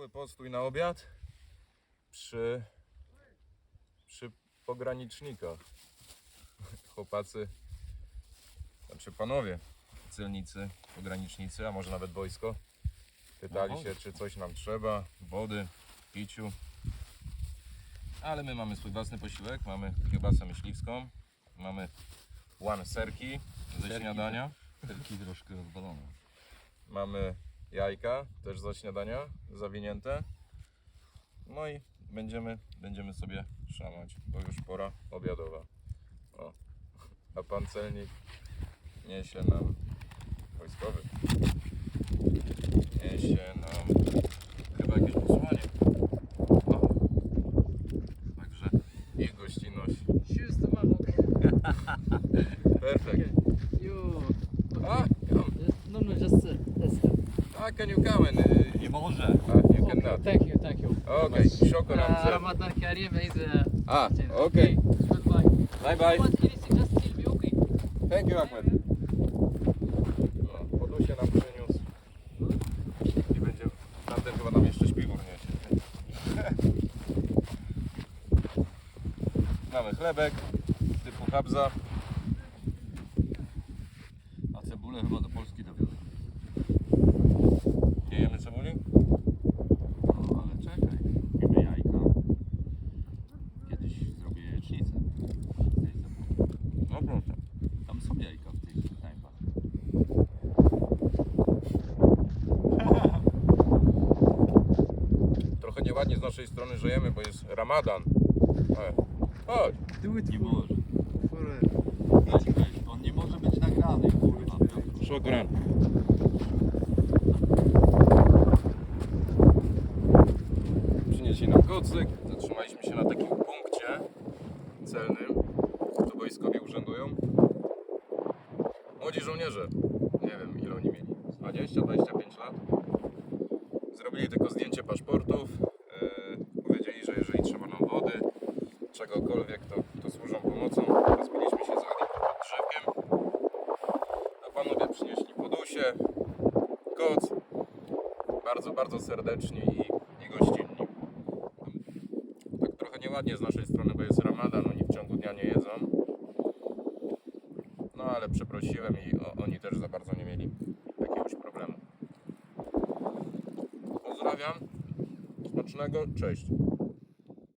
Mały postój na obiad przy, przy pogranicznikach. Chłopacy, znaczy panowie, celnicy, pogranicznicy, a może nawet wojsko, pytali No. się, czy coś nam trzeba, wody, piciu. Ale my mamy swój własny posiłek, mamy kiełbasę myśliwską, mamy one serki ze Serki, śniadania. Serki troszkę rozwalone. Mamy jajka, też za śniadania, zawinięte. No i będziemy, będziemy sobie szamać, bo już pora obiadowa. O. A pan celnik niesie nam wojskowy. Niesie nam chyba jakieś posłanie. O. Także ich gościnność. Mug. Perfekt. You. Ah, come. No, no, just uh, that's the. Ah, can you come and uh, Nie może. ah, you Okay, cannot. thank you, thank you. Okay, shukran. Uh, Ramadan Kareem is uh, Ah, okay. Goodbye. Bye bye. What anything, just tell me, okay? Thank you, Ahmed. No, podusie nam przyniósł. I będzie, tamten chyba nam jeszcze śpiwór niesie. Mamy chlebek typu habza. A cebulę chyba do Polski dowiozę. 100%. Tam są jajka w tych knajpach. Trochę nieładnie z naszej strony żyjemy, bo jest ramadan. E, Chodź. Do it Nie for, może. on nie może być nagrany, kurwa. Szokran. Przynieśli nam kocyk. Zatrzymaliśmy się na takim punkcie celnym. Tu wojskowi urzędują. Młodzi żołnierze. Nie wiem ile oni mieli. 20-25 lat. Zrobili tylko zdjęcie paszportów. Yy, powiedzieli, że jeżeli trzeba nam wody, czegokolwiek, to, to służą pomocą. Rozbiliśmy się z Adi pod drzewkiem. A panowie przynieśli podusie, koc. Bardzo, bardzo serdeczni i, i gościnni. Tak trochę nieładnie z naszej strony, bo jest ramadan, oni w ciągu dnia nie jedzą. No ale przeprosiłem i o, oni też za bardzo nie mieli jakiegoś problemu. Pozdrawiam. Smacznego. Cześć.